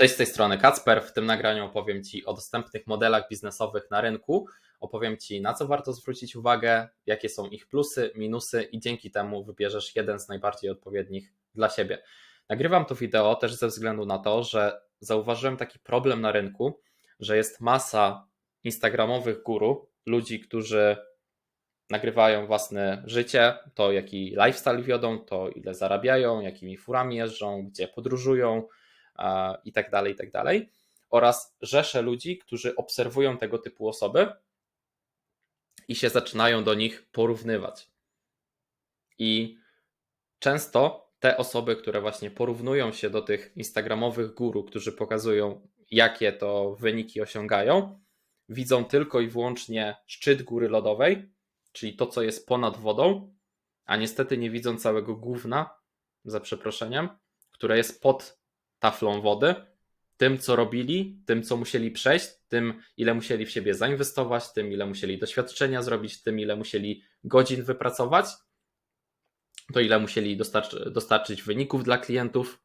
Cześć, z tej strony Kacper. W tym nagraniu opowiem Ci o dostępnych modelach biznesowych na rynku. Opowiem Ci, na co warto zwrócić uwagę, jakie są ich plusy, minusy, i dzięki temu wybierzesz jeden z najbardziej odpowiednich dla siebie. Nagrywam to wideo też ze względu na to, że zauważyłem taki problem na rynku, że jest masa instagramowych guru, ludzi, którzy nagrywają własne życie, to jaki lifestyle wiodą, to ile zarabiają, jakimi furami jeżdżą, gdzie podróżują i tak dalej, i tak dalej. Oraz rzesze ludzi, którzy obserwują tego typu osoby i się zaczynają do nich porównywać. I często te osoby, które właśnie porównują się do tych instagramowych guru, którzy pokazują, jakie to wyniki osiągają, widzą tylko i wyłącznie szczyt góry lodowej, czyli to, co jest ponad wodą, a niestety nie widzą całego gówna, za przeproszeniem, które jest pod taflą wody, tym, co robili, tym, co musieli przejść, tym, ile musieli w siebie zainwestować, tym, ile musieli doświadczenia zrobić, tym, ile musieli godzin wypracować, to ile musieli dostarczy, dostarczyć wyników dla klientów,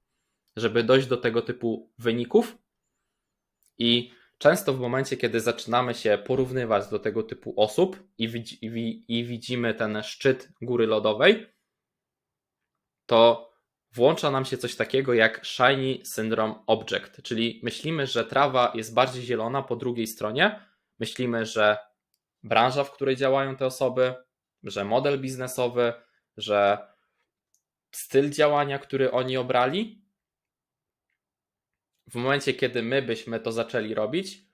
żeby dojść do tego typu wyników. I często w momencie, kiedy zaczynamy się porównywać do tego typu osób i, i, i widzimy ten szczyt góry lodowej, to włącza nam się coś takiego jak Shiny Syndrome Object, czyli myślimy, że trawa jest bardziej zielona po drugiej stronie, myślimy, że branża, w której działają te osoby, że model biznesowy, że styl działania, który oni obrali, w momencie, kiedy my byśmy to zaczęli robić,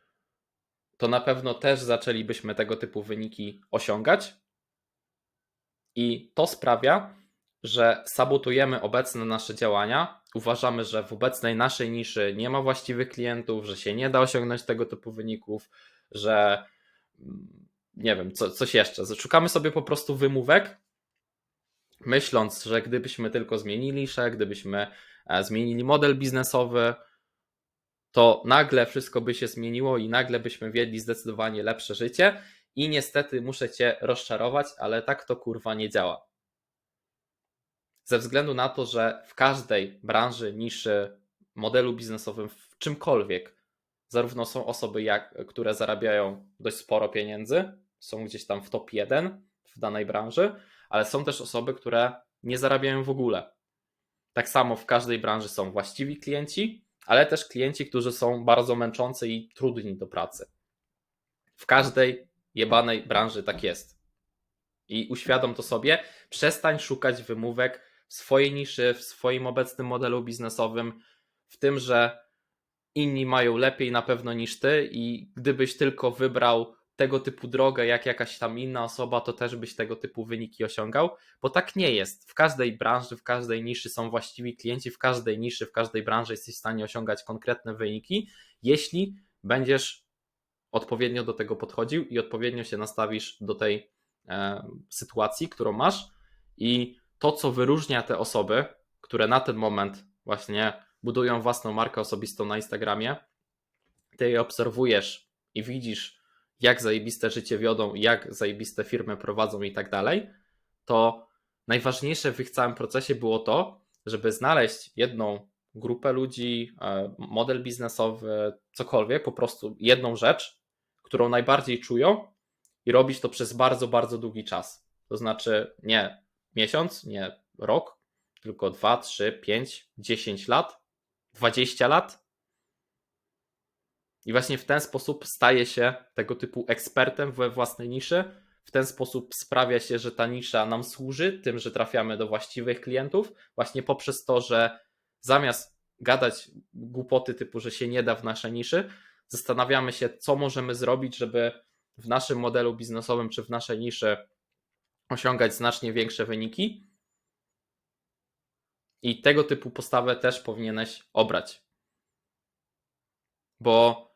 to na pewno też zaczęlibyśmy tego typu wyniki osiągać. I to sprawia, że sabotujemy obecne nasze działania. Uważamy, że w obecnej naszej niszy nie ma właściwych klientów, że się nie da osiągnąć tego typu wyników, że mm, nie wiem, co, coś jeszcze. Szukamy sobie po prostu wymówek, myśląc, że gdybyśmy tylko zmienili niszę, gdybyśmy e, zmienili model biznesowy, to nagle wszystko by się zmieniło i nagle byśmy wiedli zdecydowanie lepsze życie. I niestety muszę Cię rozczarować, ale tak to kurwa nie działa ze względu na to, że w każdej branży, niszy, modelu biznesowym, w czymkolwiek, zarówno są osoby, jak, które zarabiają dość sporo pieniędzy, są gdzieś tam w top 1 w danej branży, ale są też osoby, które nie zarabiają w ogóle. Tak samo w każdej branży są właściwi klienci, ale też klienci, którzy są bardzo męczący i trudni do pracy. W każdej jebanej branży tak jest. I uświadom to sobie, przestań szukać wymówek swojej niszy, w swoim obecnym modelu biznesowym, w tym, że inni mają lepiej na pewno niż ty i gdybyś tylko wybrał tego typu drogę, jak jakaś tam inna osoba, to też byś tego typu wyniki osiągał, bo tak nie jest. W każdej branży, w każdej niszy są właściwi klienci, w każdej niszy, w każdej branży jesteś w stanie osiągać konkretne wyniki, jeśli będziesz odpowiednio do tego podchodził i odpowiednio się nastawisz do tej e, sytuacji, którą masz i to, co wyróżnia te osoby, które na ten moment właśnie budują własną markę osobistą na Instagramie, ty je obserwujesz i widzisz, jak zajebiste życie wiodą, jak zajebiste firmy prowadzą i tak dalej, to najważniejsze w ich całym procesie było to, żeby znaleźć jedną grupę ludzi, e, model biznesowy, cokolwiek, po prostu jedną rzecz, którą najbardziej czują i robić to przez bardzo, bardzo długi czas. To znaczy nie miesiąc, nie rok, tylko 2, 3, 5, 10 lat, 20 lat. I właśnie w ten sposób staje się tego typu ekspertem we własnej niszy. W ten sposób sprawia się, że ta nisza nam służy, tym, że trafiamy do właściwych klientów, właśnie poprzez to, że zamiast gadać głupoty typu, że się nie da w naszej niszy, zastanawiamy się, co możemy zrobić, żeby w naszym modelu biznesowym czy w naszej niszy osiągać znacznie większe wyniki. I tego typu postawę też powinieneś obrać. Bo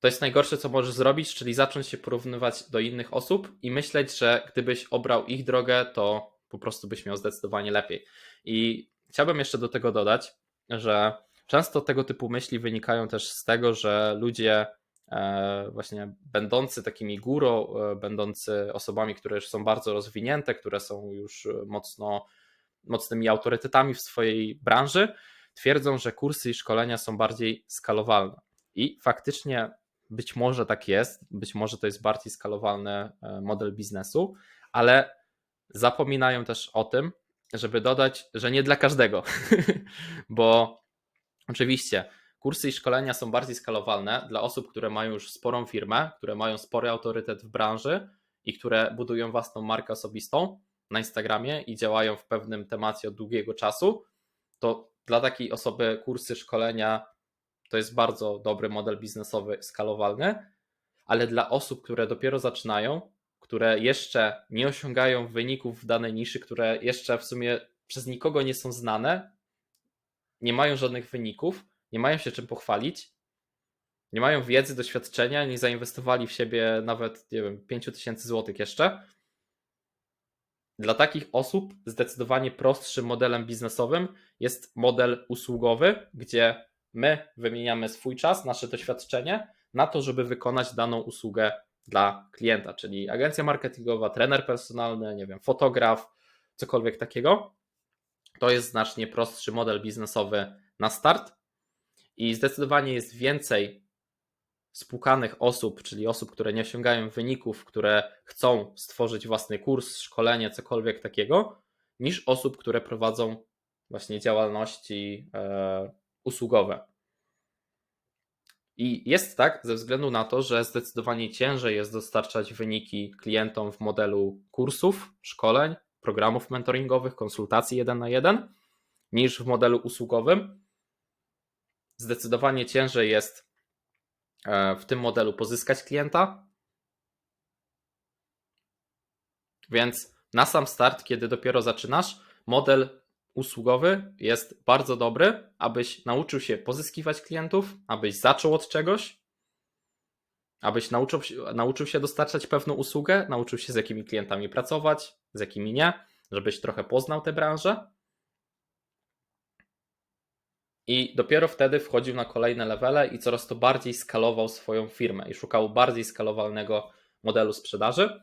to jest najgorsze, co możesz zrobić, czyli zacząć się porównywać do innych osób i myśleć, że gdybyś obrał ich drogę, to po prostu byś miał zdecydowanie lepiej. I chciałbym jeszcze do tego dodać, że często tego typu myśli wynikają też z tego, że ludzie właśnie będący takimi górą, e, będący osobami, które już są bardzo rozwinięte, które są już mocno mocnymi autorytetami w swojej branży, twierdzą, że kursy i szkolenia są bardziej skalowalne. I faktycznie być może tak jest, być może to jest bardziej skalowalny e, model biznesu, ale zapominają też o tym, żeby dodać, że nie dla każdego, bo oczywiście kursy i szkolenia są bardziej skalowalne dla osób, które mają już sporą firmę, które mają spory autorytet w branży i które budują własną markę osobistą na Instagramie i działają w pewnym temacie od długiego czasu, to dla takiej osoby kursy, szkolenia to jest bardzo dobry model biznesowy, skalowalny, ale dla osób, które dopiero zaczynają, które jeszcze nie osiągają wyników w danej niszy, które jeszcze w sumie przez nikogo nie są znane, nie mają żadnych wyników, nie mają się czym pochwalić, nie mają wiedzy, doświadczenia, nie zainwestowali w siebie nawet, nie wiem, 5000 złotych jeszcze. Dla takich osób zdecydowanie prostszym modelem biznesowym jest model usługowy, gdzie my wymieniamy swój czas, nasze doświadczenie na to, żeby wykonać daną usługę dla klienta, czyli agencja marketingowa, trener personalny, nie wiem, fotograf, cokolwiek takiego. To jest znacznie prostszy model biznesowy na start i zdecydowanie jest więcej spłukanych osób, czyli osób, które nie osiągają wyników, które chcą stworzyć własny kurs, szkolenie, cokolwiek takiego, niż osób, które prowadzą właśnie działalności e, usługowe. I jest tak ze względu na to, że zdecydowanie ciężej jest dostarczać wyniki klientom w modelu kursów, szkoleń, programów mentoringowych, konsultacji jeden na jeden, niż w modelu usługowym. Zdecydowanie ciężej jest e, w tym modelu pozyskać klienta. Więc na sam start, kiedy dopiero zaczynasz, model usługowy jest bardzo dobry, abyś nauczył się pozyskiwać klientów, abyś zaczął od czegoś, abyś nauczył, nauczył się dostarczać pewną usługę, nauczył się z jakimi klientami pracować, z jakimi nie, żebyś trochę poznał tę branżę. I dopiero wtedy wchodził na kolejne levele i coraz to bardziej skalował swoją firmę i szukał bardziej skalowalnego modelu sprzedaży.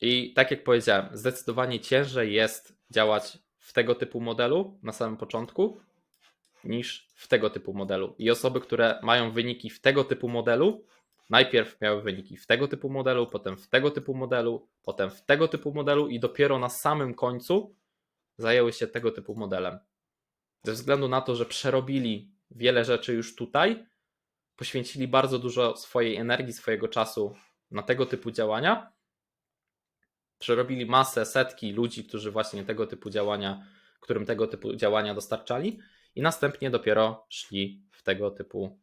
I tak jak powiedziałem, zdecydowanie ciężej jest działać w tego typu modelu na samym początku niż w tego typu modelu. I osoby, które mają wyniki w tego typu modelu, najpierw miały wyniki w tego typu modelu, potem w tego typu modelu, potem w tego typu modelu i dopiero na samym końcu zajęły się tego typu modelem. Ze względu na to, że przerobili wiele rzeczy już tutaj, poświęcili bardzo dużo swojej energii, swojego czasu na tego typu działania, przerobili masę, setki ludzi, którzy właśnie tego typu działania, którym tego typu działania dostarczali i następnie dopiero szli w tego typu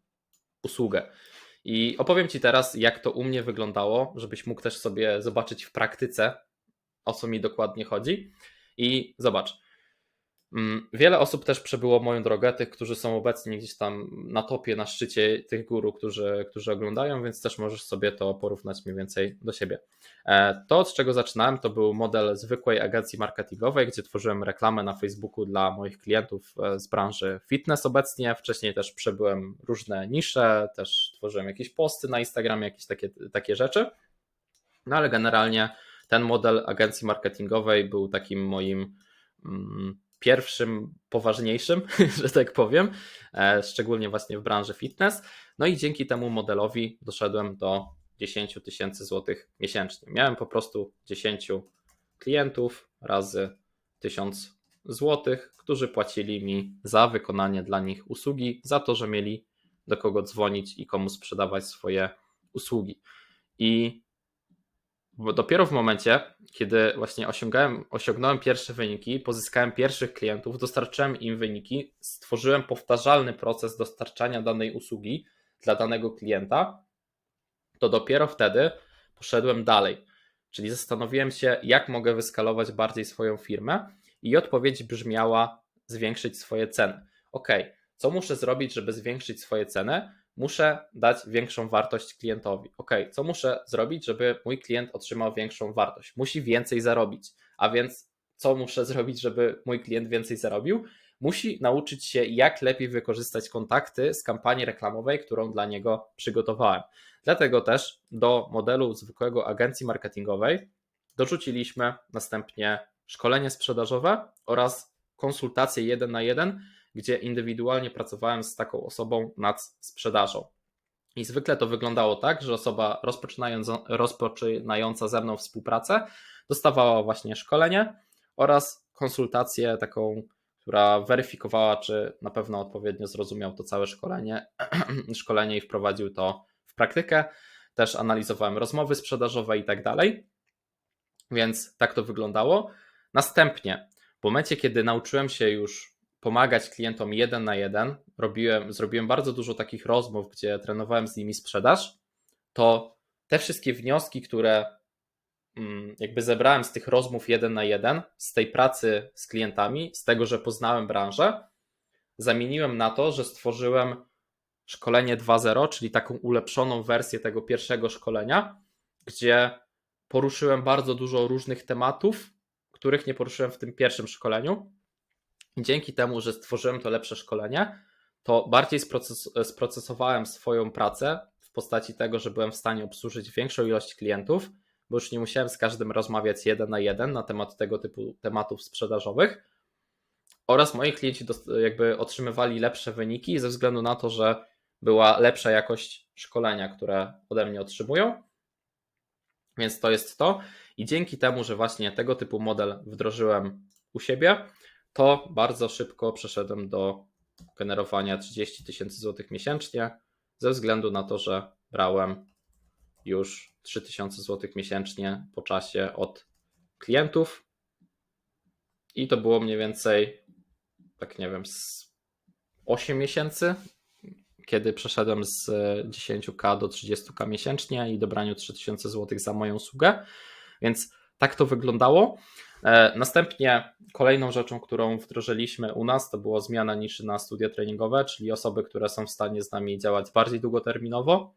usługę. I opowiem Ci teraz, jak to u mnie wyglądało, żebyś mógł też sobie zobaczyć w praktyce, o co mi dokładnie chodzi. I zobacz, wiele osób też przebyło moją drogę, tych, którzy są obecnie gdzieś tam na topie, na szczycie tych guru, którzy, którzy oglądają, więc też możesz sobie to porównać mniej więcej do siebie. E, to, od czego zaczynałem, to był model zwykłej agencji marketingowej, gdzie tworzyłem reklamę na Facebooku dla moich klientów e, z branży fitness obecnie. Wcześniej też przebyłem różne nisze, też tworzyłem jakieś posty na Instagramie, jakieś takie, takie rzeczy. No ale generalnie ten model agencji marketingowej był takim moim. Mm, pierwszym poważniejszym, że tak powiem, e, szczególnie właśnie w branży fitness. No i dzięki temu modelowi doszedłem do 10 tysięcy złotych miesięcznie. Miałem po prostu 10 klientów razy 1000 złotych, którzy płacili mi za wykonanie dla nich usługi, za to, że mieli do kogo dzwonić i komu sprzedawać swoje usługi. I bo dopiero w momencie, kiedy właśnie osiągałem, osiągnąłem pierwsze wyniki, pozyskałem pierwszych klientów, dostarczyłem im wyniki, stworzyłem powtarzalny proces dostarczania danej usługi dla danego klienta, to dopiero wtedy poszedłem dalej. Czyli zastanowiłem się, jak mogę wyskalować bardziej swoją firmę, i odpowiedź brzmiała: zwiększyć swoje ceny. Ok, co muszę zrobić, żeby zwiększyć swoje ceny? Muszę dać większą wartość klientowi. Ok, co muszę zrobić, żeby mój klient otrzymał większą wartość? Musi więcej zarobić. A więc co muszę zrobić, żeby mój klient więcej zarobił? Musi nauczyć się, jak lepiej wykorzystać kontakty z kampanii reklamowej, którą dla niego przygotowałem. Dlatego też do modelu zwykłego agencji marketingowej dorzuciliśmy następnie szkolenie sprzedażowe oraz konsultacje jeden na jeden, gdzie indywidualnie pracowałem z taką osobą nad sprzedażą. I zwykle to wyglądało tak, że osoba rozpoczynająca, rozpoczynająca ze mną współpracę dostawała właśnie szkolenie oraz konsultację taką, która weryfikowała, czy na pewno odpowiednio zrozumiał to całe szkolenie, szkolenie i wprowadził to w praktykę. Też analizowałem rozmowy sprzedażowe i tak dalej. Więc tak to wyglądało. Następnie, w momencie, kiedy nauczyłem się już pomagać klientom jeden na jeden, robiłem, zrobiłem bardzo dużo takich rozmów, gdzie trenowałem z nimi sprzedaż, to te wszystkie wnioski, które mm, jakby zebrałem z tych rozmów jeden na jeden, z tej pracy z klientami, z tego, że poznałem branżę, zamieniłem na to, że stworzyłem szkolenie 2.0, czyli taką ulepszoną wersję tego pierwszego szkolenia, gdzie poruszyłem bardzo dużo różnych tematów, których nie poruszyłem w tym pierwszym szkoleniu. Dzięki temu, że stworzyłem to lepsze szkolenie, to bardziej sproces sprocesowałem swoją pracę w postaci tego, że byłem w stanie obsłużyć większą ilość klientów, bo już nie musiałem z każdym rozmawiać jeden na jeden na temat tego typu tematów sprzedażowych. Oraz moi klienci jakby otrzymywali lepsze wyniki ze względu na to, że była lepsza jakość szkolenia, które ode mnie otrzymują. Więc to jest to. I dzięki temu, że właśnie tego typu model wdrożyłem u siebie, to bardzo szybko przeszedłem do generowania 30 tysięcy złotych miesięcznie, ze względu na to, że brałem już 3000 złotych miesięcznie po czasie od klientów. I to było mniej więcej, tak nie wiem, z 8 miesięcy, kiedy przeszedłem z 10k do 30k miesięcznie i dobraniu 3000 zł za moją usługę. Więc tak to wyglądało. E, następnie kolejną rzeczą, którą wdrożyliśmy u nas, to była zmiana niszy na studia treningowe, czyli osoby, które są w stanie z nami działać bardziej długoterminowo.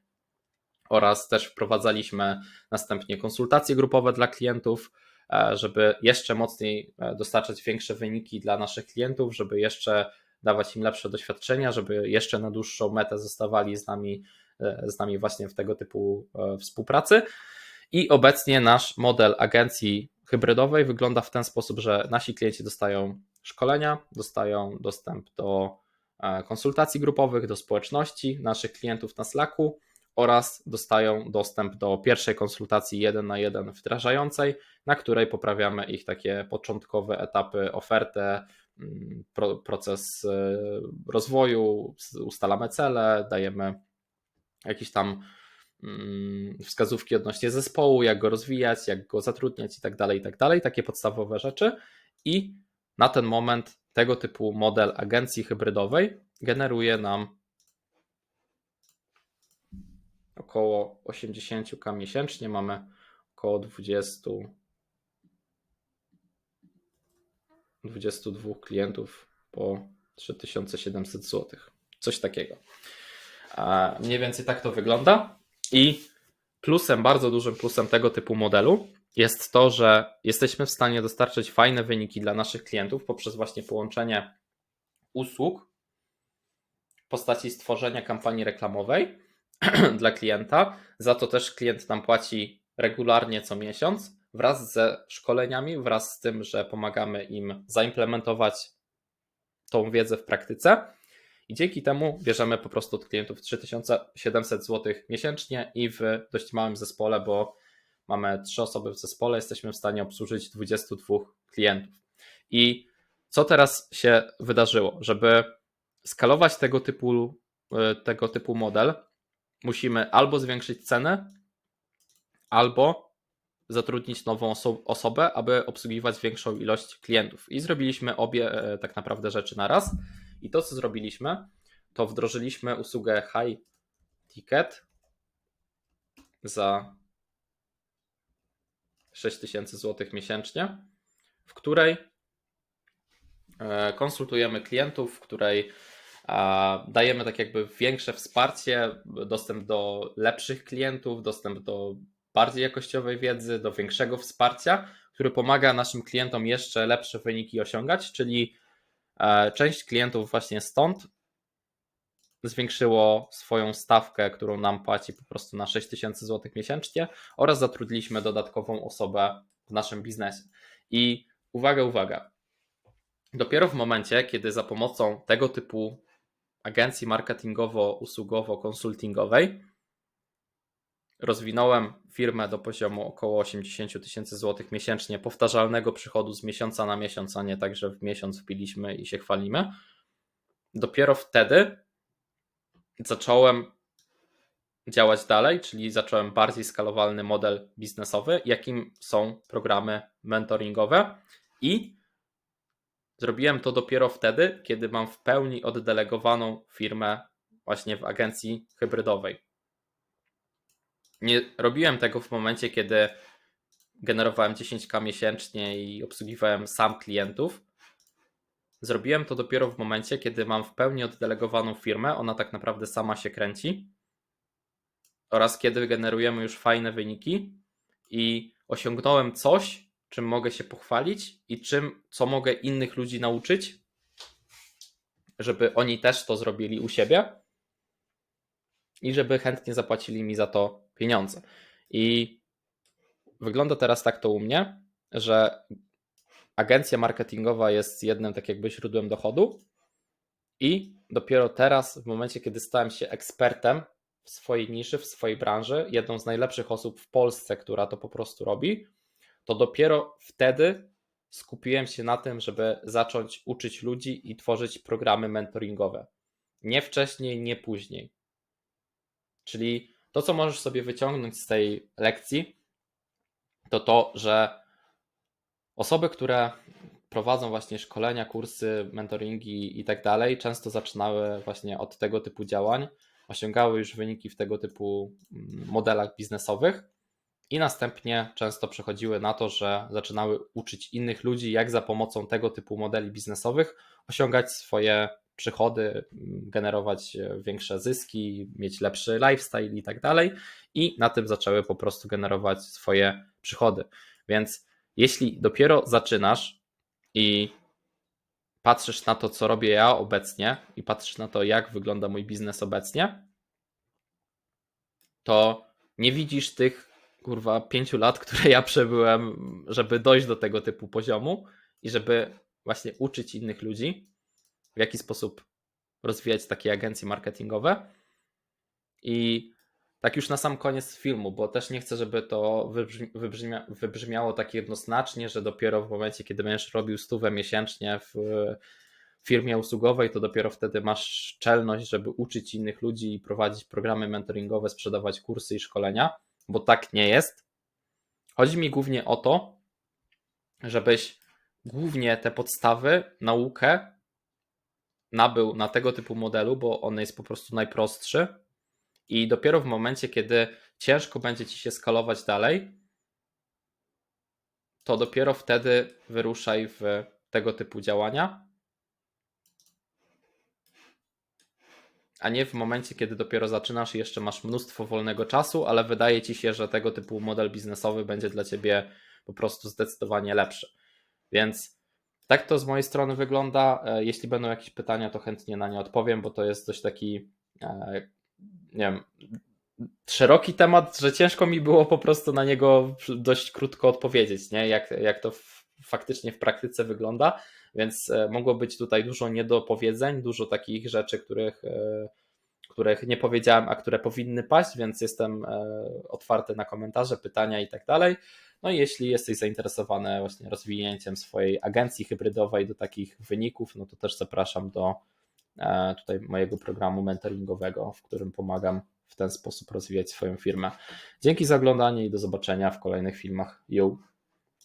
Oraz też wprowadzaliśmy następnie konsultacje grupowe dla klientów, e, żeby jeszcze mocniej e, dostarczać większe wyniki dla naszych klientów, żeby jeszcze dawać im lepsze doświadczenia, żeby jeszcze na dłuższą metę zostawali z nami, z nami właśnie w tego typu współpracy. I obecnie nasz model agencji hybrydowej wygląda w ten sposób, że nasi klienci dostają szkolenia, dostają dostęp do e, konsultacji grupowych, do społeczności naszych klientów na Slacku oraz dostają dostęp do pierwszej konsultacji jeden na jeden wdrażającej, na której poprawiamy ich takie początkowe etapy, ofertę, Mm, proces e, rozwoju, ustalamy cele, dajemy jakieś tam wskazówki odnośnie zespołu, jak go rozwijać, jak go zatrudniać i tak dalej, i tak dalej, takie podstawowe rzeczy. I na ten moment tego typu model agencji hybrydowej generuje nam około 80k miesięcznie, mamy około 20 22 klientów po 3700 zł. Coś takiego. Mniej więcej tak to wygląda. I plusem, bardzo dużym plusem tego typu modelu jest to, że jesteśmy w stanie dostarczyć fajne wyniki dla naszych klientów poprzez właśnie połączenie usług w postaci stworzenia kampanii reklamowej dla klienta. Za to też klient nam płaci regularnie co miesiąc wraz ze szkoleniami, wraz z tym, że pomagamy im zaimplementować tą wiedzę w praktyce. I dzięki temu bierzemy po prostu od klientów 3700 zł miesięcznie i w dość małym zespole, bo mamy trzy osoby w zespole, jesteśmy w stanie obsłużyć 22 klientów. I co teraz się wydarzyło? Żeby skalować tego typu, tego typu model, musimy albo zwiększyć cenę, albo zatrudnić nową oso osobę, aby obsługiwać większą ilość klientów. I zrobiliśmy obie e, tak naprawdę rzeczy na raz. I to, co zrobiliśmy, to wdrożyliśmy usługę High Ticket za 6000 zł miesięcznie, w której e, konsultujemy klientów, w której dajemy tak jakby większe wsparcie, dostęp do lepszych klientów, dostęp do bardziej jakościowej wiedzy, do większego wsparcia, który pomaga naszym klientom jeszcze lepsze wyniki osiągać, czyli część klientów właśnie stąd zwiększyło swoją stawkę, którą nam płaci po prostu na 6000 zł miesięcznie oraz zatrudniliśmy dodatkową osobę w naszym biznesie. I uwaga, uwaga. Dopiero w momencie, kiedy za pomocą tego typu agencji marketingowo-usługowo-konsultingowej rozwinąłem firmę do poziomu około 80 tysięcy złotych miesięcznie powtarzalnego przychodu z miesiąca na miesiąc, a nie tak, że w miesiąc wpiliśmy i się chwalimy. Dopiero wtedy zacząłem działać dalej, czyli zacząłem bardziej skalowalny model biznesowy, jakim są programy mentoringowe i zrobiłem to dopiero wtedy, kiedy mam w pełni oddelegowaną firmę właśnie w agencji hybrydowej. Nie robiłem tego w momencie, kiedy generowałem 10k miesięcznie i obsługiwałem sam klientów. Zrobiłem to dopiero w momencie, kiedy mam w pełni oddelegowaną firmę, ona tak naprawdę sama się kręci. Oraz kiedy generujemy już fajne wyniki i osiągnąłem coś, czym mogę się pochwalić i czym, co mogę innych ludzi nauczyć, żeby oni też to zrobili u siebie i żeby chętnie zapłacili mi za to pieniądze. I wygląda teraz tak to u mnie, że agencja marketingowa jest jednym tak jakby źródłem dochodu i dopiero teraz, w momencie, kiedy stałem się ekspertem w swojej niszy, w swojej branży, jedną z najlepszych osób w Polsce, która to po prostu robi, to dopiero wtedy skupiłem się na tym, żeby zacząć uczyć ludzi i tworzyć programy mentoringowe. Nie wcześniej, nie później. Czyli to, co możesz sobie wyciągnąć z tej lekcji, to to, że osoby, które prowadzą właśnie szkolenia, kursy, mentoringi i tak dalej, często zaczynały właśnie od tego typu działań, osiągały już wyniki w tego typu mm, modelach biznesowych i następnie często przechodziły na to, że zaczynały uczyć innych ludzi, jak za pomocą tego typu modeli biznesowych osiągać swoje przychody, generować większe zyski, mieć lepszy lifestyle i tak dalej. I na tym zaczęły po prostu generować swoje przychody. Więc jeśli dopiero zaczynasz i patrzysz na to, co robię ja obecnie i patrzysz na to, jak wygląda mój biznes obecnie, to nie widzisz tych kurwa pięciu lat, które ja przebyłem, żeby dojść do tego typu poziomu i żeby właśnie uczyć innych ludzi, w jaki sposób rozwijać takie agencje marketingowe. I tak już na sam koniec filmu, bo też nie chcę, żeby to wybrzmia, wybrzmiało tak jednoznacznie, że dopiero w momencie, kiedy będziesz robił stówę miesięcznie w firmie usługowej, to dopiero wtedy masz czelność, żeby uczyć innych ludzi i prowadzić programy mentoringowe, sprzedawać kursy i szkolenia, bo tak nie jest. Chodzi mi głównie o to, żebyś głównie te podstawy, naukę nabył na tego typu modelu, bo on jest po prostu najprostszy. I dopiero w momencie, kiedy ciężko będzie ci się skalować dalej, to dopiero wtedy wyruszaj w tego typu działania. A nie w momencie, kiedy dopiero zaczynasz i jeszcze masz mnóstwo wolnego czasu, ale wydaje ci się, że tego typu model biznesowy będzie dla ciebie po prostu zdecydowanie lepszy. Więc tak to z mojej strony wygląda. E, jeśli będą jakieś pytania, to chętnie na nie odpowiem, bo to jest dość taki, e, nie wiem, szeroki temat, że ciężko mi było po prostu na niego dość krótko odpowiedzieć, nie? Jak, jak to faktycznie w praktyce wygląda. Więc e, mogło być tutaj dużo niedopowiedzeń, dużo takich rzeczy, których, których nie powiedziałem, a które powinny paść, więc jestem otwarty na komentarze, pytania i tak dalej. No i jeśli jesteś zainteresowany właśnie rozwinięciem swojej agencji hybrydowej do takich wyników, no to też zapraszam do e, tutaj mojego programu mentoringowego, w którym pomagam w ten sposób rozwijać swoją firmę. Dzięki za oglądanie i do zobaczenia w kolejnych filmach. Yo!